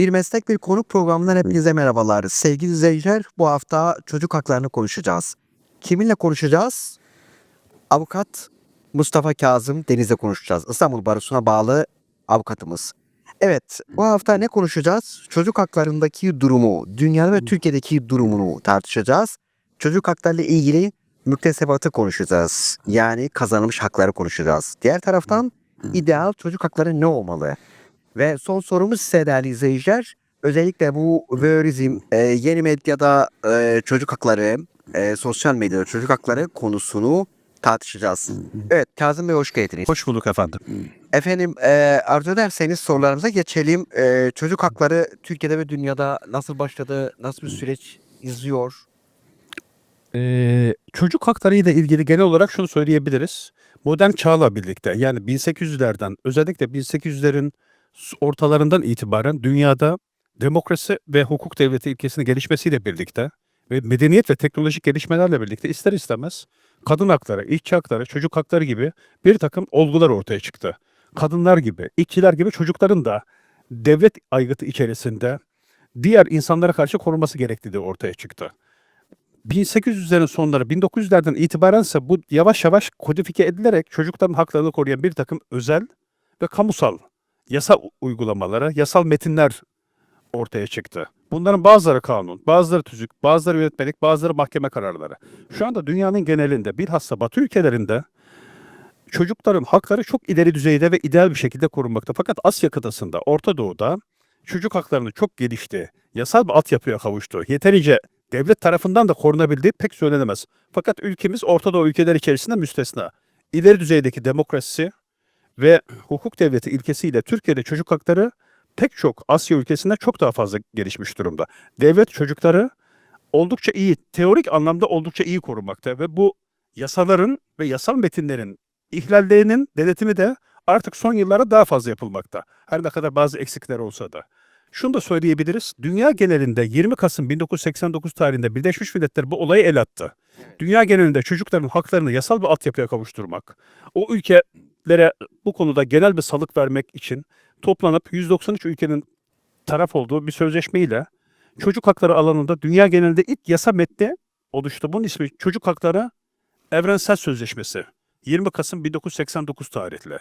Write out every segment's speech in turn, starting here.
Bir meslek bir konuk programından hepinize merhabalar. Sevgili izleyiciler bu hafta çocuk haklarını konuşacağız. Kiminle konuşacağız? Avukat Mustafa Kazım Deniz'le konuşacağız. İstanbul Barosu'na bağlı avukatımız. Evet bu hafta ne konuşacağız? Çocuk haklarındaki durumu, dünyada ve Türkiye'deki durumunu tartışacağız. Çocuk haklarıyla ilgili müktesebatı konuşacağız. Yani kazanılmış hakları konuşacağız. Diğer taraftan ideal çocuk hakları ne olmalı? Ve son sorumuz size değerli izleyiciler. Özellikle bu voyeurizm, e, yeni medyada e, çocuk hakları, e, sosyal medyada çocuk hakları konusunu tartışacağız. Evet Kazım Bey hoş geldiniz. Hoş bulduk efendim. Efendim e, arzu ederseniz sorularımıza geçelim. E, çocuk hakları Türkiye'de ve dünyada nasıl başladı, nasıl bir süreç izliyor? Ee, çocuk hakları ile ilgili genel olarak şunu söyleyebiliriz. Modern çağla birlikte yani 1800'lerden özellikle 1800'lerin s- ortalarından itibaren dünyada demokrasi ve hukuk devleti ilkesinin gelişmesiyle birlikte ve medeniyet ve teknolojik gelişmelerle birlikte ister istemez kadın hakları, işçi hakları, çocuk hakları gibi bir takım olgular ortaya çıktı. Kadınlar gibi, işçiler gibi çocukların da devlet aygıtı içerisinde diğer insanlara karşı korunması gerektiği ortaya çıktı. 1800'lerin sonları 1900'lerden itibarense bu yavaş yavaş kodifike edilerek çocukların haklarını koruyan bir takım özel ve kamusal yasa uygulamalara, yasal metinler ortaya çıktı. Bunların bazıları kanun, bazıları tüzük, bazıları yönetmelik, bazıları mahkeme kararları. Şu anda dünyanın genelinde bilhassa Batı ülkelerinde çocukların hakları çok ileri düzeyde ve ideal bir şekilde korunmakta. Fakat Asya kıtasında, Orta Doğu'da çocuk haklarını çok gelişti, yasal bir altyapıya kavuştu. Yeterince devlet tarafından da korunabildiği pek söylenemez. Fakat ülkemiz Orta Doğu ülkeler içerisinde müstesna. İleri düzeydeki demokrasi ve hukuk devleti ilkesiyle Türkiye'de çocuk hakları pek çok Asya ülkesinde çok daha fazla gelişmiş durumda. Devlet çocukları oldukça iyi, teorik anlamda oldukça iyi korumakta ve bu yasaların ve yasal metinlerin ihlallerinin denetimi de artık son yıllarda daha fazla yapılmakta. Her ne kadar bazı eksikler olsa da. Şunu da söyleyebiliriz. Dünya genelinde 20 Kasım 1989 tarihinde Birleşmiş Milletler bu olayı el attı. Dünya genelinde çocukların haklarını yasal bir altyapıya kavuşturmak, o ülkelere bu konuda genel bir salık vermek için toplanıp 193 ülkenin taraf olduğu bir sözleşmeyle çocuk hakları alanında dünya genelinde ilk yasa metni oluştu. Bunun ismi Çocuk Hakları Evrensel Sözleşmesi. 20 Kasım 1989 tarihli.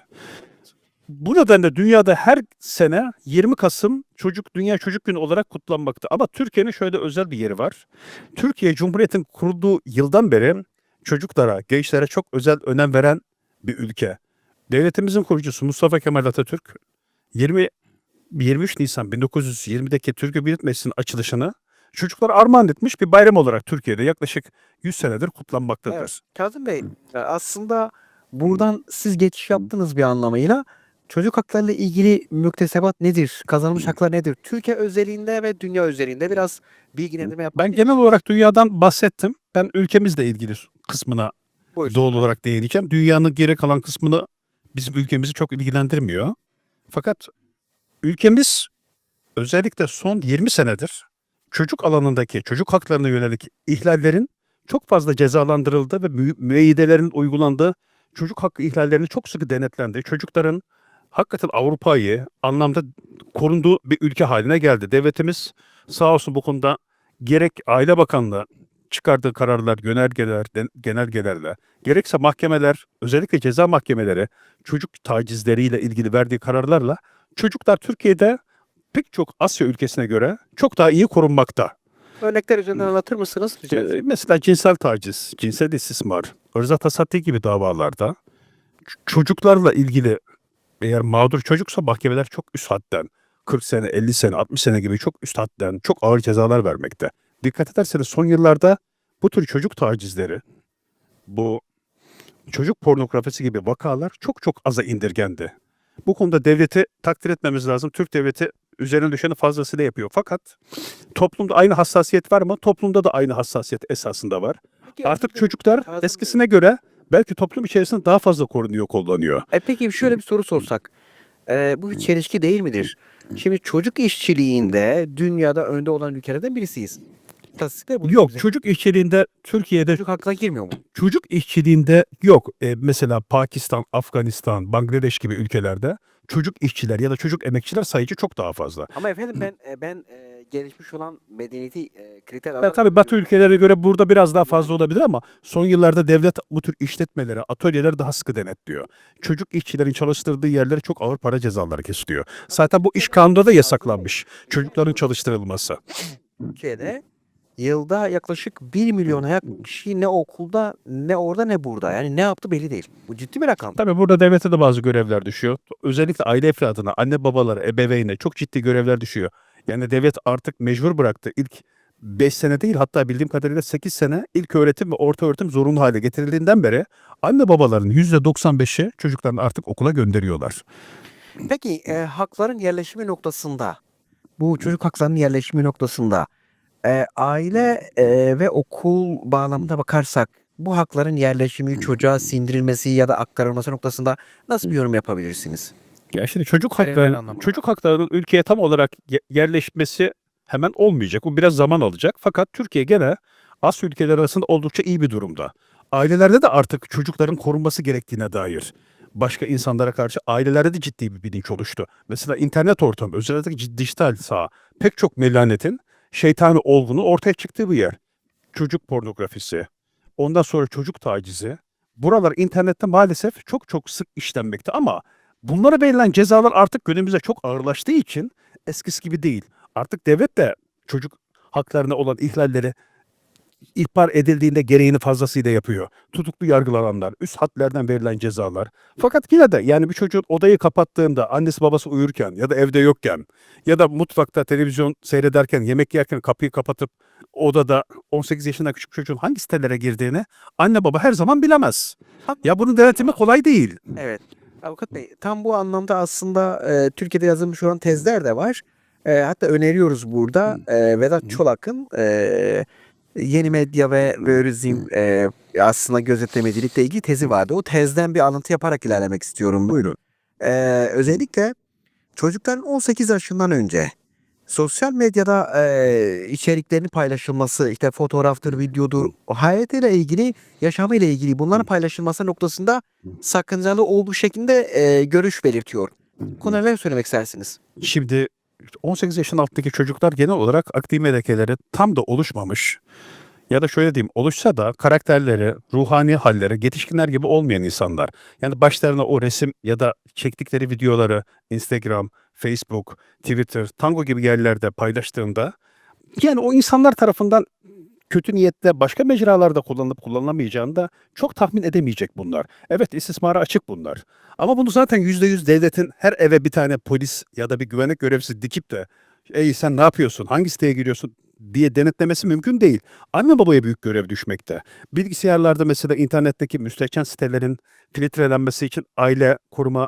Bu nedenle dünyada her sene 20 Kasım Çocuk Dünya Çocuk Günü olarak kutlanmakta. Ama Türkiye'nin şöyle özel bir yeri var. Türkiye Cumhuriyet'in kurulduğu yıldan beri çocuklara, gençlere çok özel önem veren bir ülke. Devletimizin kurucusu Mustafa Kemal Atatürk 20 23 Nisan 1920'deki Türkiye Büyük Meclisi'nin açılışını çocuklara armağan etmiş bir bayram olarak Türkiye'de yaklaşık 100 senedir kutlanmaktadır. Evet. Kazım Bey e, aslında buradan siz geçiş yaptınız bir anlamıyla. Çocuk haklarıyla ilgili müktesebat nedir? Kazanılmış haklar nedir? Türkiye özelinde ve dünya özelinde biraz bilgilendirme yapmak Ben genel olarak dünyadan bahsettim. Ben ülkemizle ilgili kısmına Buyurun. doğal olarak değineceğim. Dünyanın geri kalan kısmını bizim ülkemizi çok ilgilendirmiyor. Fakat ülkemiz özellikle son 20 senedir çocuk alanındaki çocuk haklarına yönelik ihlallerin çok fazla cezalandırıldığı ve mü- müeyyidelerin uygulandığı çocuk hakkı ihlallerinin çok sıkı denetlendiği, çocukların hakikaten Avrupa'yı anlamda korunduğu bir ülke haline geldi. Devletimiz sağ olsun bu konuda gerek Aile Bakanlığı çıkardığı kararlar, yönergeler, genelgelerle, gerekse mahkemeler, özellikle ceza mahkemeleri çocuk tacizleriyle ilgili verdiği kararlarla çocuklar Türkiye'de pek çok Asya ülkesine göre çok daha iyi korunmakta. Örnekler üzerinden anlatır mısınız? Rica. Ee, Mesela cinsel taciz, cinsel istismar, ırza tasatti gibi davalarda çocuklarla ilgili eğer mağdur çocuksa mahkemeler çok üst hadden 40 sene, 50 sene, 60 sene gibi çok üst hadden çok ağır cezalar vermekte. Dikkat ederseniz son yıllarda bu tür çocuk tacizleri, bu çocuk pornografisi gibi vakalar çok çok aza indirgendi. Bu konuda devleti takdir etmemiz lazım. Türk devleti üzerine düşeni fazlasıyla yapıyor. Fakat toplumda aynı hassasiyet var mı? Toplumda da aynı hassasiyet esasında var. Artık çocuklar eskisine göre belki toplum içerisinde daha fazla korunuyor, kullanıyor. E peki şöyle bir soru sorsak. E, bu bir çelişki değil midir? Şimdi çocuk işçiliğinde dünyada önde olan ülkelerden birisiyiz. İstatistikler bunu Yok bize- çocuk işçiliğinde Türkiye'de çocuk haklarına girmiyor mu? çocuk işçiliğinde yok. E, mesela Pakistan, Afganistan, Bangladeş gibi ülkelerde çocuk işçiler ya da çocuk emekçiler sayıcı çok daha fazla. Ama efendim ben e, ben e, gelişmiş olan medeniyeti e, kriter Ya alarak tabii Batı ülkelere göre burada biraz daha fazla olabilir ama son yıllarda devlet bu tür işletmeleri, atölyeleri daha sıkı denetliyor. Çocuk işçilerin çalıştırdığı yerlere çok ağır para cezaları kesiliyor. Zaten bu iş kanunda da yasaklanmış. Çocukların çalıştırılması. Türkiye'de yılda yaklaşık 1 milyona yakın kişi ne okulda ne orada ne burada. Yani ne yaptı belli değil. Bu ciddi bir rakam. Tabii burada devlete de bazı görevler düşüyor. Özellikle aile efradına, anne babalara, ebeveyne çok ciddi görevler düşüyor. Yani devlet artık mecbur bıraktı. İlk 5 sene değil hatta bildiğim kadarıyla 8 sene ilk öğretim ve orta öğretim zorunlu hale getirildiğinden beri anne babaların %95'i çocuklarını artık okula gönderiyorlar. Peki e, hakların yerleşimi noktasında bu çocuk haklarının yerleşimi noktasında e, aile e, ve okul bağlamında bakarsak bu hakların yerleşimi, çocuğa sindirilmesi ya da aktarılması noktasında nasıl bir yorum yapabilirsiniz? Ya şimdi çocuk Genel hakları, anlamda. çocuk haklarının ülkeye tam olarak ye- yerleşmesi hemen olmayacak. Bu biraz zaman alacak. Fakat Türkiye gene Asya ülkeleri arasında oldukça iyi bir durumda. Ailelerde de artık çocukların korunması gerektiğine dair başka insanlara karşı ailelerde de ciddi bir bilinç oluştu. Mesela internet ortamı, özellikle dijital saha pek çok melanetin şeytani olduğunu ortaya çıktığı bir yer. Çocuk pornografisi, ondan sonra çocuk tacizi. Buralar internette maalesef çok çok sık işlenmekte ama bunlara verilen cezalar artık günümüzde çok ağırlaştığı için eskisi gibi değil. Artık devlet de çocuk haklarına olan ihlalleri ihbar edildiğinde gereğini fazlasıyla yapıyor. Tutuklu yargılananlar, üst hadlerden verilen cezalar. Fakat yine de yani bir çocuğun odayı kapattığında annesi babası uyurken ya da evde yokken ya da mutfakta televizyon seyrederken yemek yerken kapıyı kapatıp odada 18 yaşında küçük çocuğun hangi sitelere girdiğini anne baba her zaman bilemez. Ya bunun denetimi kolay değil. Evet. Avukat Bey tam bu anlamda aslında e, Türkiye'de yazılmış olan tezler de var. E, hatta öneriyoruz burada e, Vedat Çolak'ın e, yeni medya ve verizm e, aslında gözetlemecilikle ilgili tezi vardı. O tezden bir alıntı yaparak ilerlemek istiyorum. Buyurun. E, özellikle çocukların 18 yaşından önce sosyal medyada e, içeriklerini paylaşılması, işte fotoğraftır, videodur, hayatıyla ilgili, yaşamıyla ilgili bunların paylaşılması noktasında sakıncalı olduğu şeklinde e, görüş belirtiyor. Bu konuda neler söylemek istersiniz? Şimdi 18 yaşın altındaki çocuklar genel olarak akli melekeleri tam da oluşmamış. Ya da şöyle diyeyim oluşsa da karakterleri, ruhani halleri yetişkinler gibi olmayan insanlar. Yani başlarına o resim ya da çektikleri videoları Instagram, Facebook, Twitter, Tango gibi yerlerde paylaştığında yani o insanlar tarafından kötü niyetle başka mecralarda kullanılıp kullanılamayacağını da çok tahmin edemeyecek bunlar. Evet istismara açık bunlar. Ama bunu zaten %100 devletin her eve bir tane polis ya da bir güvenlik görevlisi dikip de ey sen ne yapıyorsun, hangi siteye giriyorsun diye denetlemesi mümkün değil. Anne babaya büyük görev düşmekte. Bilgisayarlarda mesela internetteki müstehcen sitelerin filtrelenmesi için aile koruma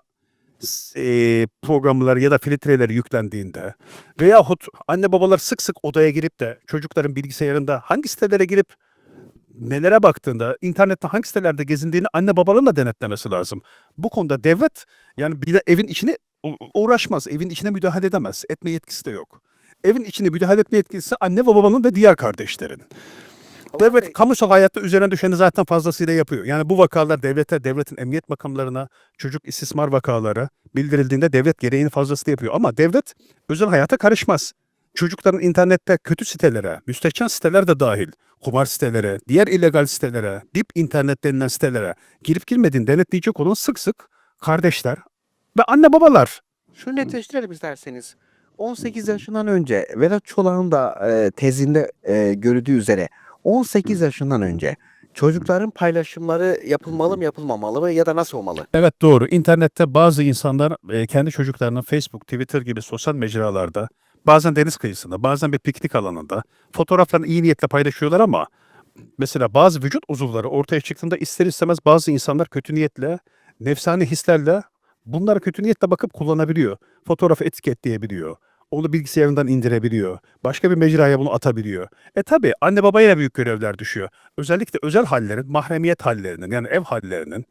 eee, programları ya da filtreleri yüklendiğinde veyahut anne babalar sık sık odaya girip de çocukların bilgisayarında hangi sitelere girip nelere baktığında, internette hangi sitelerde gezindiğini anne babaların da denetlemesi lazım. Bu konuda devlet yani bir de evin içine uğraşmaz, evin içine müdahale edemez, etme yetkisi de yok. Evin içine müdahale etme yetkisi anne babanın ve diğer kardeşlerin. Devlet kamusal hayatta üzerine düşeni zaten fazlasıyla yapıyor. Yani bu vakalar devlete, devletin emniyet makamlarına, çocuk istismar vakaları bildirildiğinde devlet gereğini fazlasıyla yapıyor. Ama devlet özel hayata karışmaz. Çocukların internette kötü sitelere, müstehcen siteler de dahil, kumar sitelere, diğer illegal sitelere, dip internet denilen sitelere girip girmediğini denetleyecek olan sık sık kardeşler ve anne babalar. Şunu netleştirelim isterseniz. 18 yaşından önce Vedat Çolak'ın da e, tezinde e, görüldüğü üzere 18 yaşından önce çocukların paylaşımları yapılmalı mı yapılmamalı mı ya da nasıl olmalı? Evet doğru. İnternette bazı insanlar e, kendi çocuklarını Facebook, Twitter gibi sosyal mecralarda bazen deniz kıyısında, bazen bir piknik alanında fotoğraflarını iyi niyetle paylaşıyorlar ama mesela bazı vücut uzuvları ortaya çıktığında ister istemez bazı insanlar kötü niyetle, nefsani hislerle bunlara kötü niyetle bakıp kullanabiliyor. Fotoğrafı etiketleyebiliyor. Onu bilgisayarından indirebiliyor. Başka bir mecraya bunu atabiliyor. E tabi anne babaya büyük görevler düşüyor. Özellikle özel hallerin, mahremiyet hallerinin yani ev hallerinin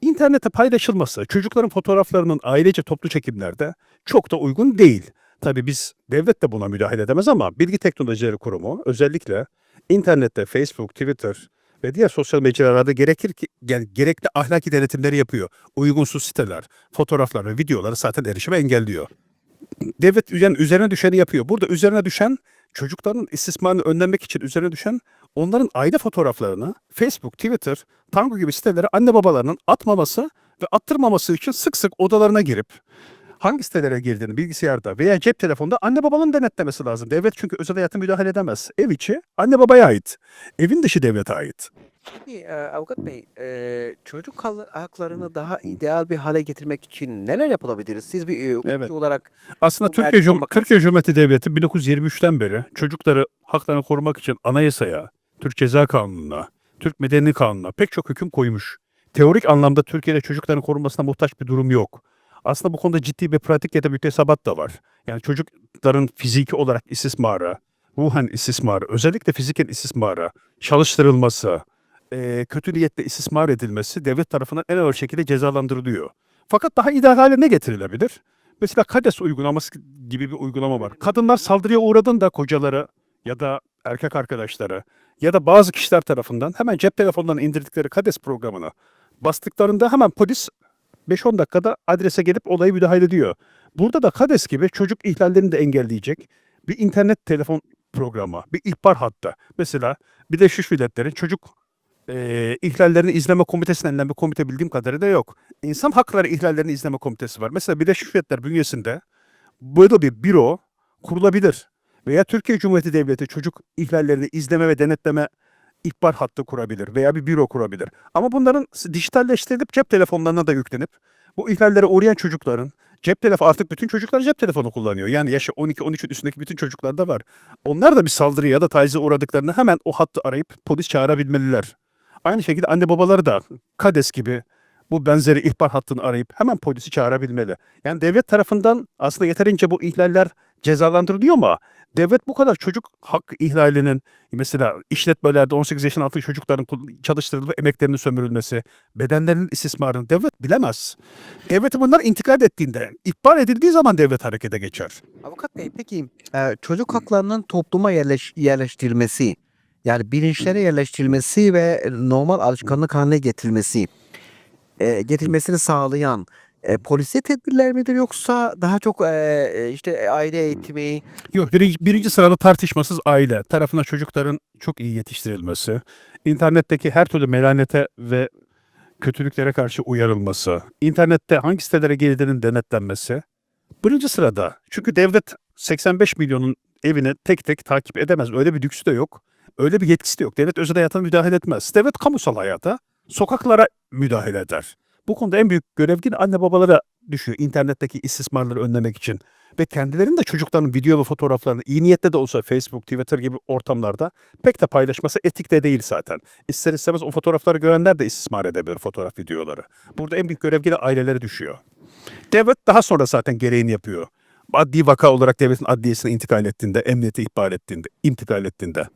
internete paylaşılması çocukların fotoğraflarının ailece toplu çekimlerde çok da uygun değil. Tabii biz devlet de buna müdahale edemez ama Bilgi Teknolojileri Kurumu özellikle internette Facebook, Twitter ve diğer sosyal mecralarda gerekir ki yani gerekli ahlaki denetimleri yapıyor. Uygunsuz siteler, fotoğraflar ve videoları zaten erişime engelliyor. Devlet üzerine, üzerine düşeni yapıyor. Burada üzerine düşen çocukların istismarını önlemek için üzerine düşen onların aile fotoğraflarını Facebook, Twitter, Tango gibi sitelere anne babalarının atmaması ve attırmaması için sık sık odalarına girip hangi sitelere girdiğini bilgisayarda veya cep telefonunda anne babanın denetlemesi lazım. Devlet çünkü özel hayata müdahale edemez. Ev içi anne babaya ait. Evin dışı devlete ait. Peki e, Avukat Bey, e, çocuk hal- haklarını daha ideal bir hale getirmek için neler yapılabilir? Siz bir e, hukukçu Evet. olarak Aslında Bu Türkiye, belki Cum- Türkiye Cumhuriyeti Devleti 1923'ten beri çocukları haklarını korumak için anayasaya, Türk Ceza Kanunu'na, Türk Medeni Kanunu'na pek çok hüküm koymuş. Teorik anlamda Türkiye'de çocukların korunmasına muhtaç bir durum yok. Aslında bu konuda ciddi bir pratik ya da müktesebat da var. Yani çocukların fiziki olarak istismarı, ruhen istismarı, özellikle fiziken istismarı, çalıştırılması, eee, kötü niyetle istismar edilmesi devlet tarafından en ağır şekilde cezalandırılıyor. Fakat daha ideal hale ne getirilebilir? Mesela KADES uygulaması gibi bir uygulama var. Kadınlar saldırıya uğradığında kocaları ya da erkek arkadaşları ya da bazı kişiler tarafından hemen cep telefonlarına indirdikleri KADES programını bastıklarında hemen polis 5-10 dakikada adrese gelip olayı müdahale ediyor. Burada da KADES gibi çocuk ihlallerini de engelleyecek bir internet telefon programı, bir ihbar hattı. Mesela Birleşmiş Milletler'in çocuk eee ihlallerini izleme komitesi denilen bir komite bildiğim kadarıyla yok. İnsan hakları ihlallerini izleme komitesi var. Mesela Birleşmiş Milletler bünyesinde böyle bir büro kurulabilir. Veya Türkiye Cumhuriyeti Devleti çocuk ihlallerini izleme ve denetleme ihbar hattı kurabilir veya bir büro kurabilir. Ama bunların dijitalleştirilip cep telefonlarına da yüklenip bu ihlallere uğrayan çocukların cep telefonu artık bütün çocuklar cep telefonu kullanıyor. Yani yaşı 12-13'ün üstündeki bütün çocuklar da var. Onlar da bir saldırıya ya da tacize uğradıklarında hemen o hattı arayıp polis çağırabilmeliler. Aynı şekilde anne babaları da KADES gibi bu benzeri ihbar hattını arayıp hemen polisi çağırabilmeli. Yani devlet tarafından aslında yeterince bu ihlaller cezalandırılıyor ama devlet bu kadar çocuk hak ihlalinin mesela işletmelerde 18 yaşın altı çocukların çalıştırılıp emeklerinin sömürülmesi, bedenlerinin istismarını devlet bilemez. Devleti bunlar intikal ettiğinde, ihbar edildiği zaman devlet harekete geçer. Avukat Bey peki çocuk haklarının topluma yerleş, yerleştirilmesi yani bilinçlere yerleştirilmesi ve normal alışkanlık haline getirilmesi e, getirmesini sağlayan e, polisi tedbirler midir yoksa daha çok e, e, işte aile eğitimi Yok birinci, birinci sırada tartışmasız aile tarafına çocukların çok iyi yetiştirilmesi, internetteki her türlü melanete ve kötülüklere karşı uyarılması, internette hangi sitelere girdiğinin denetlenmesi birinci sırada. Çünkü devlet 85 milyonun evini tek tek takip edemez. Öyle bir lüksü de yok. Öyle bir yetkisi de yok. Devlet özel hayata müdahale etmez. Devlet kamusal hayata, sokaklara müdahale eder. Bu konuda en büyük görev yine anne babalara düşüyor. İnternetteki istismarları önlemek için ve kendilerinin de çocukların video ve fotoğraflarını iyi niyetle de olsa Facebook, Twitter gibi ortamlarda pek de paylaşması etik de değil zaten. İster istemez o fotoğrafları görenler de istismar edebilir fotoğraf videoları. Burada en büyük görev yine ailelere düşüyor. Devlet daha sonra zaten gereğini yapıyor. Adli vaka olarak devletin adliyesine intikal ettiğinde, emniyete ihbar ettiğinde, intikal ettiğinde.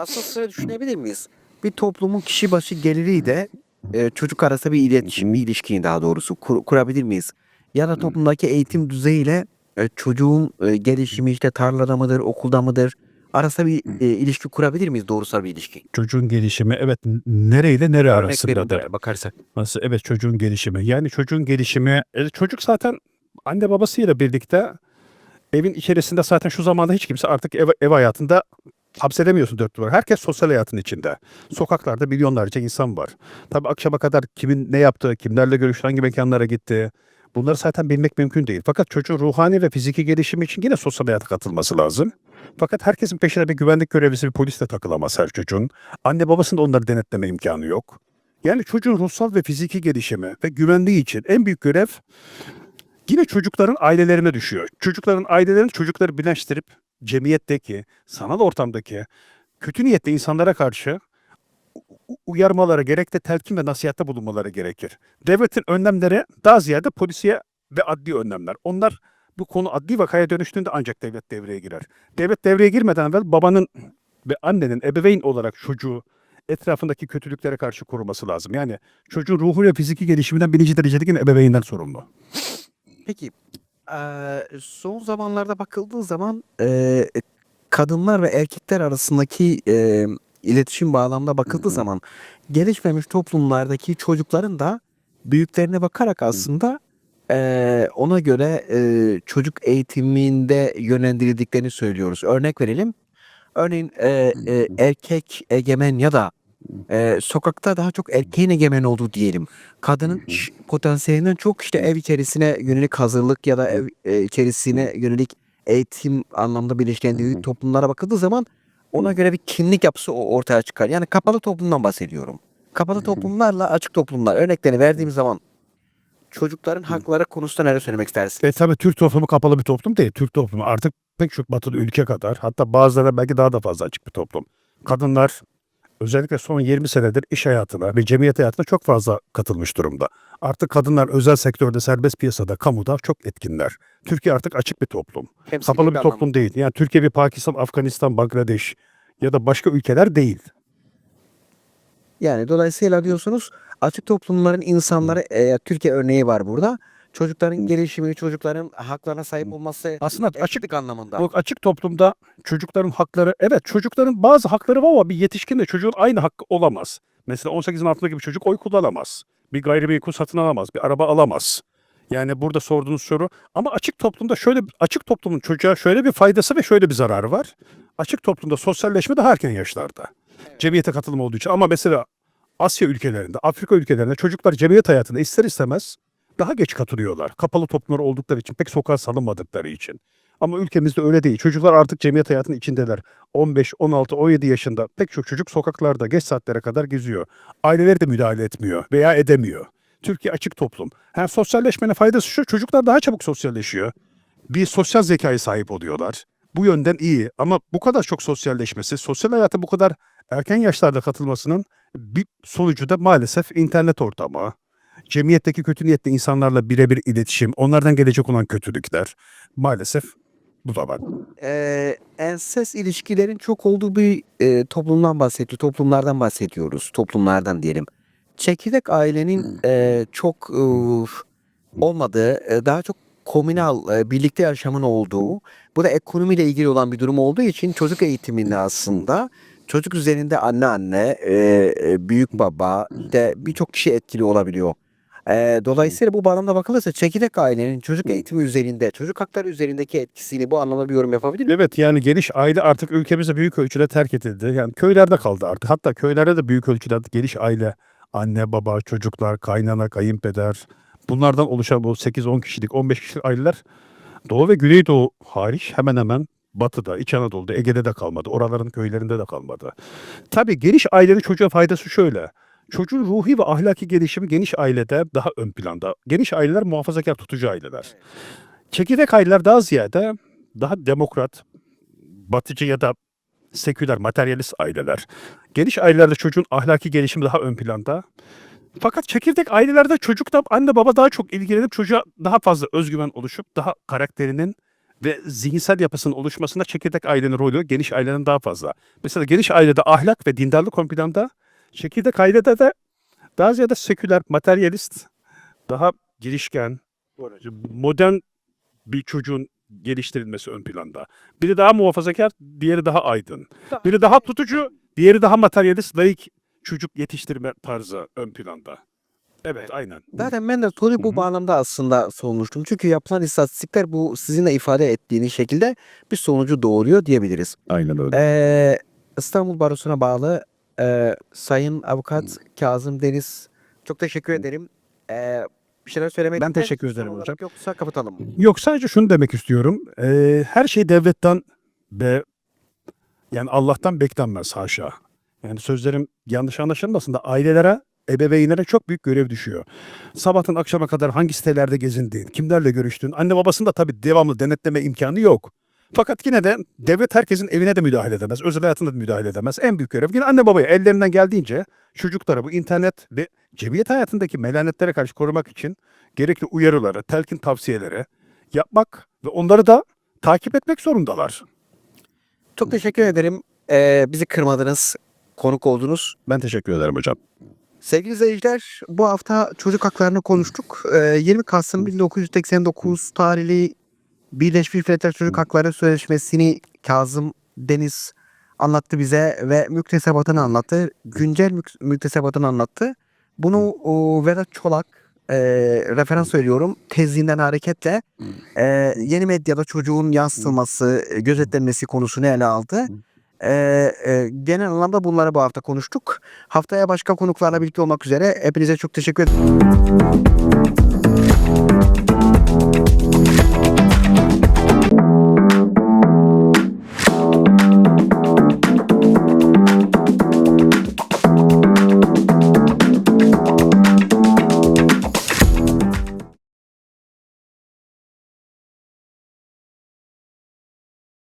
Aslında şöyle düşünebilir miyiz? Bir toplumun kişi başı geliriyle e, çocuk arasında bir iletişim, bir ilişkiyi daha doğrusu kur- kurabilir miyiz? Ya da toplumdaki eğitim düzeyiyle e, çocuğun e, gelişimi işte tarlada mıdır, okulda mıdır arasında bir e, ilişki kurabilir miyiz? Doğrusal bir ilişki. Çocuğun gelişimi evet nereyle nere Örnek verin da. buraya bakarsak. Nasıl? Evet çocuğun gelişimi. Yani çocuğun gelişimi. e, çocuk zaten anne babasıyla birlikte evin içerisinde zaten şu zamanda hiç kimse artık ev, ev hayatında hapsedemiyorsun dört duvar. Herkes sosyal hayatın içinde. Sokaklarda milyonlarca insan var. Tabii akşama kadar kimin ne yaptığı, kimlerle görüştü, hangi mekanlara gitti. Bunları zaten bilmek mümkün değil. Fakat çocuğun ruhani ve fiziki gelişimi için yine sosyal hayata katılması lazım. Fakat herkesin peşine bir güvenlik görevlisi bir polis de takılamaz her çocuğun. Anne babasının da onları denetleme imkanı yok. Yani çocuğun ruhsal ve fiziki gelişimi ve güvenliği için en büyük görev yine çocukların ailelerine düşüyor. Çocukların ailelerin çocukları bilinçlendirip cemiyetteki, sanal ortamdaki kötü niyetli insanlara karşı uyarmaları gerek de telkin ve nasihatte bulunmaları gerekir. Devletin önlemleri daha ziyade polisiye ve adli önlemler. Onlar bu konu adli vakaya dönüştüğünde ancak devlet devreye girer. Devlet devreye girmeden evvel babanın ve annenin ebeveyn olarak çocuğu etrafındaki kötülüklere karşı koruması lazım. Yani çocuğun ruhu ve fiziki gelişiminden birinci derecede yine ebeveynden sorumlu. Peki eee, son zamanlarda bakıldığı zaman eee, kadınlar ve erkekler arasındaki eee, iletişim bağlamda bakıldığı zaman gelişmemiş toplumlardaki çocukların da büyüklerine bakarak aslında eee, ona göre eee, çocuk eğitiminde yönlendirildiklerini söylüyoruz. Örnek verelim. Örneğin eee, eee, erkek egemen ya da eee, sokakta daha çok erkeğin egemen olduğu diyelim. Kadının ş- potansiyelinden çok işte ev içerisine yönelik hazırlık ya da ev e, içerisine yönelik eğitim anlamda bilinçlendirildiği toplumlara bakıldığı zaman ona göre bir kimlik yapısı ortaya çıkar. Yani kapalı toplumdan bahsediyorum. Kapalı toplumlarla açık toplumlar örneklerini verdiğimiz zaman çocukların hakları konusunda neler söylemek istersin? E tabii Türk toplumu kapalı bir toplum değil. Türk toplumu artık pek çok batılı ülke kadar hatta bazıları belki daha da fazla açık bir toplum. Kadınlar özellikle son 20 senedir iş hayatına ve cemiyet hayatına çok fazla katılmış durumda. Artık kadınlar özel sektörde, serbest piyasada, kamuda çok etkinler. Türkiye artık açık bir toplum. Kapalı bir anlamında. toplum değil. Yani Türkiye bir Pakistan, Afganistan, Bangladeş ya da başka ülkeler değil. Yani dolayısıyla diyorsunuz açık toplumların insanları e, Türkiye örneği var burada. Çocukların gelişimi, çocukların haklarına sahip olması Aslında açık anlamında. Bu açık toplumda çocukların hakları, evet çocukların bazı hakları var ama bir yetişkin de çocuğun aynı hakkı olamaz. Mesela 18'in altındaki bir çocuk oy kullanamaz. Bir gayrimenkul satın alamaz, bir araba alamaz. Yani burada sorduğunuz soru ama açık toplumda şöyle açık toplumun çocuğa şöyle bir faydası ve şöyle bir zararı var. Açık toplumda sosyalleşme daha erken yaşlarda. Cemiyete katılım olduğu için ama mesela Asya ülkelerinde, Afrika ülkelerinde çocuklar cemiyet hayatına ister istemez daha geç katılıyorlar. Kapalı toplumlar oldukları için, pek sokağa salınmadıkları için. Ama ülkemizde öyle değil. Çocuklar artık cemiyet hayatının içindeler. 15, 16, 17 yaşında pek çok çocuk sokaklarda geç saatlere kadar geziyor. Aileleri de müdahale etmiyor veya edemiyor. Türkiye açık toplum. Hem sosyalleşmenin faydası şu, çocuklar daha çabuk sosyalleşiyor. Bir sosyal zekaya sahip oluyorlar. Bu yönden iyi ama bu kadar çok sosyalleşmesi, sosyal hayata bu kadar erken yaşlarda katılmasının bir sonucu da maalesef internet ortamı, cemiyetteki kötü niyetli insanlarla birebir iletişim, onlardan gelecek olan kötülükler. Maalesef bu da var. Ee, enses ilişkilerin çok olduğu bir e, toplumdan bahsediyor. Toplumlardan bahsediyoruz. Toplumlardan diyelim. Çekirdek ailenin e, çok e, olmadığı, e, daha çok komünal, e, birlikte yaşamın olduğu, bu da ekonomiyle ilgili olan bir durum olduğu için çocuk eğitiminde aslında çocuk üzerinde anneanne, e, e, büyük baba, de birçok kişi etkili olabiliyor. E, dolayısıyla bu bağlamda bakılırsa çekirdek ailenin çocuk eğitimi üzerinde, çocuk hakları üzerindeki etkisiyle bu anlamda bir yorum yapabilir miyim? Evet yani geniş aile artık ülkemizde büyük ölçüde terk edildi. Yani köylerde kaldı artık. Hatta köylerde de büyük ölçüde geniş aile, anne, baba, çocuklar, kaynana, kayınpeder. Bunlardan oluşan bu 8-10 kişilik, 15 kişilik aileler Doğu ve Güneydoğu hariç hemen hemen Batı'da, İç Anadolu'da, Ege'de de kalmadı. Oraların köylerinde de kalmadı. Tabii geniş ailenin çocuğa faydası şöyle. Çocuğun ruhi ve ahlaki gelişimi geniş ailede daha ön planda. Geniş aileler muhafazakar tutucu aileler. Çekirdek aileler daha ziyade daha demokrat, batıcı ya da seküler, materyalist aileler. Geniş ailelerde çocuğun ahlaki gelişimi daha ön planda. Fakat çekirdek ailelerde çocukla anne baba daha çok ilgilenip çocuğa daha fazla özgüven oluşup daha karakterinin ve zihinsel yapısının oluşmasında çekirdek ailenin rolü geniş ailenin daha fazla. Mesela geniş ailede ahlak ve dindarlık ön planda, çekirdek ailede de daha ziyade seküler, materyalist, daha girişken, modern bir çocuğun geliştirilmesi ön planda. Biri daha muhafazakar, diğeri daha aydın. Biri daha tutucu, diğeri daha materyalist, laik çocuk yetiştirme tarzı ön planda. Evet, aynen. Zaten ben de soruyu bu bağlamda aslında sormuştum. Çünkü yapılan istatistikler bu sizin de ifade ettiğiniz şekilde bir sonucu doğuruyor diyebiliriz. Aynen öyle. Ee, İstanbul Barosu'na bağlı e, Sayın Avukat Kazım Deniz çok teşekkür ederim. Ee, bir şeyler söylemek Ben teşekkür son ederim olarak hocam. Yoksa kapatalım. Yok sadece şunu demek istiyorum. Ee, her şey devletten ve yani Allah'tan beklenmez haşa. Yani sözlerim yanlış anlaşılmasın da ailelere, ebeveynlere çok büyük görev düşüyor. Sabahtan akşama kadar hangi sitelerde gezindiğin, kimlerle görüştüğün, anne babasının da tabii devamlı denetleme imkanı yok. Fakat yine de devlet herkesin evine de müdahale edemez, özel hayatına da müdahale edemez. En büyük görev yine anne babaya ellerinden geldiğince çocuklara bu internet ve cemiyet hayatındaki melanetlere karşı korumak için gerekli uyarıları, telkin tavsiyeleri yapmak ve onları da takip etmek zorundalar. Çok teşekkür ederim. Ee, bizi kırmadınız, konuk oldunuz. Ben teşekkür ederim hocam. Sevgili izleyiciler, bu hafta çocuk haklarını konuştuk. Ee, 20 Kasım 1989 tarihli Birleşmiş Milletler Çocuk Hakları Sözleşmesi'ni Kazım Deniz anlattı bize ve müktesebatını anlattı. Güncel mük- müktesebatını anlattı. Bunu o, Vedat Çolak e, referans söylüyorum. Tezinden hareketle e, yeni medyada çocuğun yansıtılması, gözetlenmesi konusunu ele aldı. E, e, genel anlamda bunları bu hafta konuştuk. Haftaya başka konuklarla birlikte olmak üzere. Hepinize çok teşekkür ederim.